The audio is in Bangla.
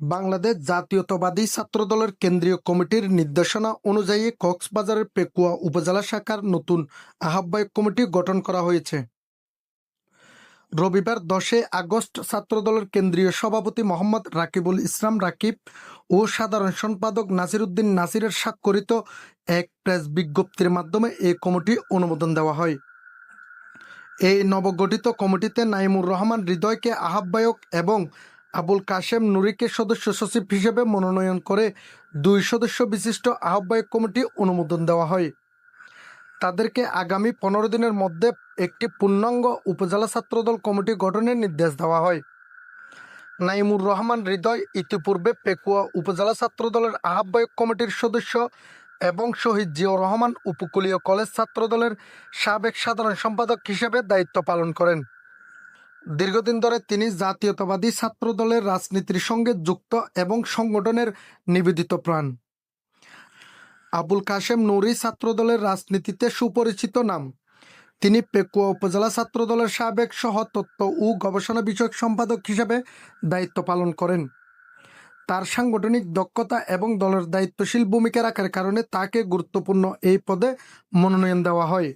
বাংলাদেশ জাতীয়তাবাদী ছাত্রদলের কেন্দ্রীয় কমিটির নির্দেশনা অনুযায়ী কক্সবাজারের পেকুয়া উপজেলা শাখার নতুন আহ্বায়ক কমিটি গঠন করা হয়েছে। রবিবার দশে আগস্ট ছাত্রদলের কেন্দ্রীয় সভাপতি মোহাম্মদ রাকিবুল ইসলাম রাকিব ও সাধারণ সম্পাদক নাসির উদ্দিন নাসিরের স্বাক্ষরিত এক প্রেস বিজ্ঞপ্তির মাধ্যমে এই কমিটি অনুমোদন দেওয়া হয়। এই নবগঠিত কমিটিতে নাইমুর রহমান হৃদয়কে আহ্বায়ক এবং আবুল কাশেম নুরিকে সদস্য সচিব হিসেবে মনোনয়ন করে দুই সদস্য বিশিষ্ট আহ্বায়ক কমিটি অনুমোদন দেওয়া হয়। তাদেরকে আগামী পনেরো দিনের মধ্যে একটি পূর্ণাঙ্গ উপজেলা ছাত্রদল কমিটি গঠনের নির্দেশ দেওয়া হয়। নাইমুর রহমান হৃদয় ইতিপূর্বে পেকুয়া উপজেলা ছাত্রদলের আহ্বায়ক কমিটির সদস্য এবং শহীদ জিয়াউর রহমান উপকূলীয় কলেজ ছাত্রদলের সাবেক সাধারণ সম্পাদক হিসেবে দায়িত্ব পালন করেন। দীর্ঘদিন ধরে তিনি জাতীয়তাবাদী ছাত্রদলের রাজনীতির সঙ্গে যুক্ত এবং সংগঠনের নিবেদিত প্রাণ। আবুল কাশেম নুরি ছাত্রদলের রাজনীতিতে সুপরিচিত নাম। তিনি পেকুয়া উপজেলা ছাত্রদলের সাবেক সহ তত্ত্ব ও গবেষণা বিষয়ক সম্পাদক হিসেবে দায়িত্ব পালন করেন। তার সাংগঠনিক দক্ষতা এবং দলের দায়িত্বশীল ভূমিকা রাখার কারণে তাকে গুরুত্বপূর্ণ এই পদে মনোনয়ন দেওয়া হয়।